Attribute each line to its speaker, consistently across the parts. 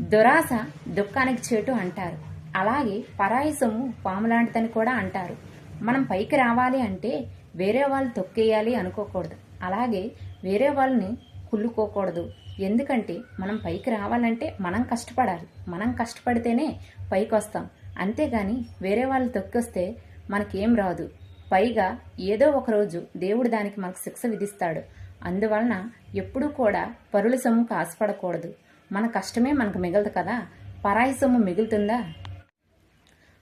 Speaker 1: దురాశ దుఃఖానికి చేటు అంటారు. అలాగే పరాయి సొమ్ము పాములాంటిదని కూడా అంటారు. మనం పైకి రావాలి అంటే వేరే వాళ్ళు తొక్కేయాలి అనుకోకూడదు. అలాగే వేరే వాళ్ళని కుళ్ళుకోకూడదు. ఎందుకంటే మనం పైకి రావాలంటే మనం కష్టపడాలి. మనం కష్టపడితేనే పైకి వస్తాం అంతేగాని వేరే వాళ్ళు తొక్కొస్తే మనకేం రాదు. పైగా ఏదో ఒక రోజు దేవుడు దానికి మనకు శిక్ష విధిస్తాడు. అందువలన ఎప్పుడూ కూడా పరుల సొమ్ముకు ఆశపడకూడదు. మన కష్టమే మనకు మిగలదు కదా? పరాయి సొమ్ము మిగులుతుందా?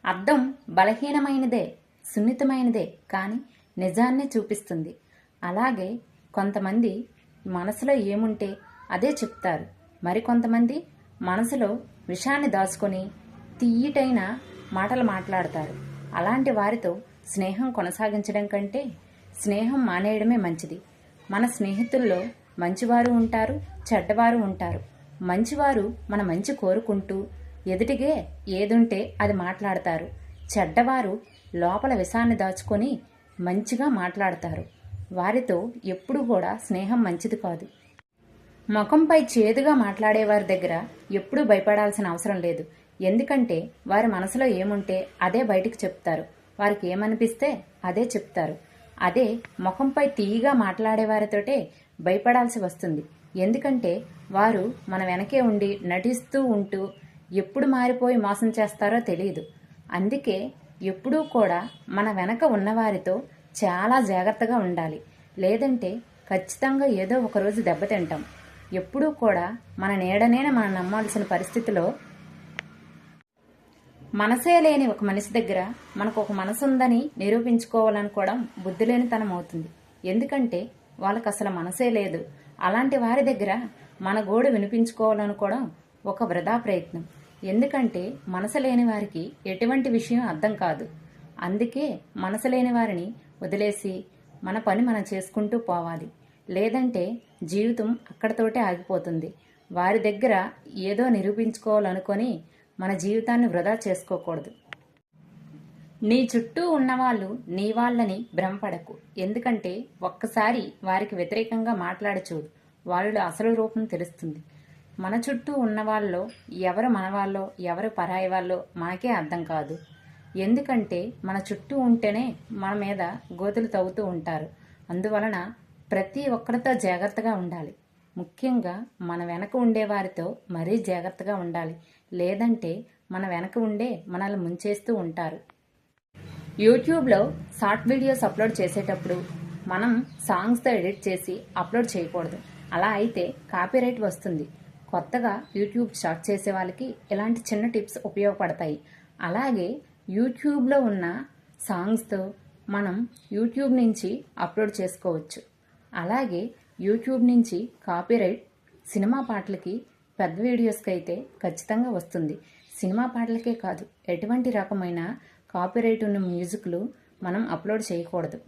Speaker 1: అర్థం బలహీనమైనదే సున్నితమైనదే కానీ నిజాన్ని చూపిస్తుంది. అలాగే కొంతమంది మనసులో ఏముంటే అదే చెప్తారు. మరికొంతమంది మనసులో విషాన్ని దాచుకొని తీయటైన మాటలు మాట్లాడతారు. అలాంటి వారితో స్నేహం కొనసాగించడం కంటే స్నేహం మానేయడమే మంచిది. మన స్నేహితుల్లో మంచివారు ఉంటారు చెడ్డవారు ఉంటారు. మంచివారు మన మంచి కోరుకుంటూ ఎదుటిగే ఏదుంటే అది మాట్లాడతారు. చెడ్డవారు లోపల విషాన్ని దాచుకొని మంచిగా మాట్లాడతారు. వారితో ఎప్పుడు కూడా స్నేహం మంచిది కాదు. ముఖంపై చేదుగా మాట్లాడేవారి దగ్గర ఎప్పుడూ భయపడాల్సిన అవసరం లేదు. ఎందుకంటే వారి మనసులో ఏముంటే అదే బయటికి చెప్తారు. వారికి ఏమనిపిస్తే అదే చెప్తారు. అదే ముఖంపై తీయగా మాట్లాడేవారితోటే భయపడాల్సి వస్తుంది. ఎందుకంటే వారు మన వెనకే ఉండి నటిస్తూ ఉంటూ ఎప్పుడు మారిపోయి మోసం చేస్తారో తెలియదు అందుకే ఎప్పుడూ కూడా మన వెనక ఉన్నవారితో చాలా జాగ్రత్తగా ఉండాలి. లేదంటే ఖచ్చితంగా ఏదో ఒకరోజు దెబ్బతింటాం ఎప్పుడూ కూడా మన నీడనే మనం నమ్మాల్సిన పరిస్థితిలో మనసే లేని ఒక మనిషి దగ్గర మనకు ఒక మనసు ఉందని నిరూపించుకోవాలనుకోవడం బుద్ధి లేనితనం అవుతుంది. ఎందుకంటే వాళ్ళకి అసలు మనసే లేదు. అలాంటి వారి దగ్గర మన గోడు వినిపించుకోవాలనుకోవడం ఒక వృధా ప్రయత్నం. ఎందుకంటే మనసు లేని వారికి ఎటువంటి విషయం అర్థం కాదు. అందుకే మనసు లేని వారిని వదిలేసి మన పని మనం చేసుకుంటూ పోవాలి. లేదంటే జీవితం అక్కడతోటే ఆగిపోతుంది. వారి దగ్గర ఏదో నిరూపించుకోవాలనుకొని మన జీవితాన్ని వృధా చేసుకోకూడదు. నీ చుట్టూ ఉన్నవాళ్ళు నీ వాళ్ళని భ్రమపడకు. ఎందుకంటే ఒక్కసారి వారికి వ్యతిరేకంగా మాట్లాడి చూడు. అసలు రూపం తెలుస్తుంది. మన చుట్టూ ఉన్నవాళ్ళలో ఎవరు మనవాళ్ళో ఎవరు పరాయి వాళ్ళో మనకే అర్థం కాదు. ఎందుకంటే మన చుట్టూ ఉంటేనే మన మీద గోతులు తవ్వుతూ ఉంటారు. అందువలన ప్రతి ఒక్కరితో జాగ్రత్తగా ఉండాలి. ముఖ్యంగా మన వెనక ఉండే వారితో మరీ జాగ్రత్తగా ఉండాలి. లేదంటే మన వెనక ఉండే మనల్ని ముంచేస్తూ ఉంటారు. యూట్యూబ్లో షార్ట్ వీడియోస్ అప్లోడ్ చేసేటప్పుడు మనం సాంగ్స్తో ఎడిట్ చేసి అప్లోడ్ చేయకూడదు. అలా అయితే కాపీరైట్ వస్తుంది. కొత్తగా యూట్యూబ్ స్టార్ట్ చేసే వాళ్ళకి ఇలాంటి చిన్న టిప్స్ ఉపయోగపడతాయి. అలాగే యూట్యూబ్లో ఉన్న సాంగ్స్తో మనం యూట్యూబ్ నుంచి అప్లోడ్ చేసుకోవచ్చు. అలాగే యూట్యూబ్ నుంచి కాపీరైట్ సినిమా పాటలకి పెద్ద వీడియోస్కి అయితే ఖచ్చితంగా వస్తుంది. సినిమా పాటలకే కాదు ఎటువంటి రకమైన కాపీరైట్ ఉన్న మ్యూజిక్లు మనం అప్లోడ్ చేయకూడదు.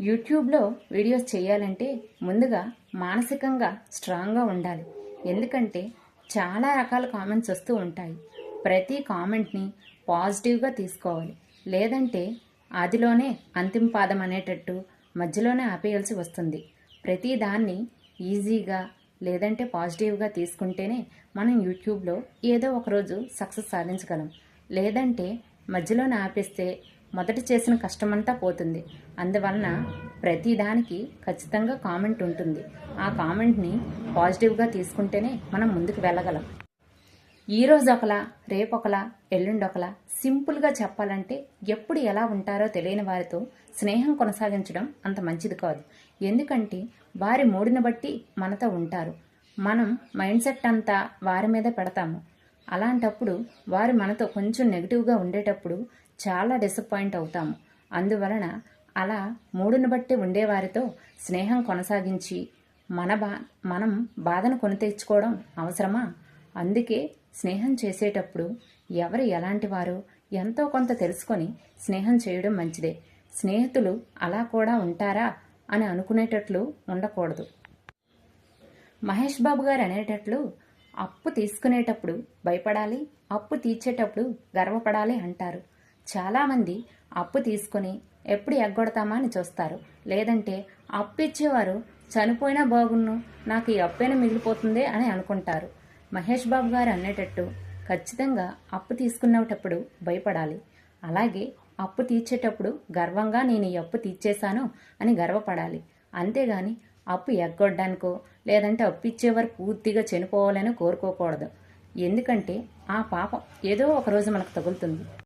Speaker 1: యూట్యూబ్లో వీడియోస్ చేయాలంటే ముందుగా మానసికంగా స్ట్రాంగ్గా ఉండాలి. ఎందుకంటే చాలా రకాల కామెంట్స్ వస్తూ ఉంటాయి. ప్రతి కామెంట్ని పాజిటివ్గా తీసుకోవాలి. లేదంటే ఆదిలోనే అంతిమ పాదం అనేటట్టు మధ్యలోనే ఆపేయాల్సి వస్తుంది. ప్రతి దాన్ని ఈజీగా లేదంటే పాజిటివ్గా తీసుకుంటేనే మనం యూట్యూబ్లో ఏదో ఒకరోజు సక్సెస్ సాధించగలం. లేదంటే మధ్యలోనే ఆపేస్తే మొదట చేసిన కష్టమంతా పోతుంది. అందువలన ప్రతిదానికి ఖచ్చితంగా కామెంట్ ఉంటుంది. ఆ కామెంట్ని పాజిటివ్గా తీసుకుంటేనే మనం ముందుకు వెళ్ళగలం. ఈ రోజు ఒకలా రేపొకలా ఒకలా ఎల్లుండి ఒకలా సింపుల్గా చెప్పాలంటే ఎప్పుడు ఎలా ఉంటారో తెలియని వారితో స్నేహం కొనసాగించడం అంత మంచిది కాదు. ఎందుకంటే వారి మూడిని బట్టి మనతో ఉంటారు. మనం మైండ్ సెట్ అంతా వారి మీద పెడతాము. అలాంటప్పుడు వారు మనతో కొంచెం నెగిటివ్గా ఉండేటప్పుడు చాలా డిసప్పాయింట్ అవుతాము. అందువలన అలా మూడుని బట్టి ఉండేవారితో స్నేహం కొనసాగించి మన బా మనం బాధను కొని తెచ్చుకోవడం అవసరమా? అందుకే స్నేహం చేసేటప్పుడు ఎవరు ఎలాంటి వారు ఎంతో కొంత తెలుసుకొని స్నేహం చేయడం మంచిదే. స్నేహితులు అలా కూడా ఉంటారా అని అనుకునేటట్లు ఉండకూడదు. మహేష్ బాబు గారు అనేటట్లు అప్పు తీసుకునేటప్పుడు భయపడాలి అప్పు తీర్చేటప్పుడు గర్వపడాలి అంటారు. చాలామంది అప్పు తీసుకొని ఎప్పుడు ఎగ్గొడతామా అని చూస్తారు. లేదంటే అప్పు ఇచ్చేవారు చనిపోయినా బాగున్ను నాకు ఈ అప్పైనా మిగిలిపోతుంది అని అనుకుంటారు. మహేష్ బాబు గారు అనేటట్టు ఖచ్చితంగా అప్పు తీసుకునేటప్పుడు భయపడాలి. అలాగే అప్పు తీర్చేటప్పుడు గర్వంగా నేను ఈ అప్పు తీర్చేశాను అని గర్వపడాలి. అంతేగాని అప్పు ఎగ్గొట్టడానికో లేదంటే అప్పు ఇచ్చేవారు పూర్తిగా చనిపోవాలని కోరుకోకూడదు. ఎందుకంటే ఆ పాపం ఏదో ఒక రోజు మనకు తగులుతుంది.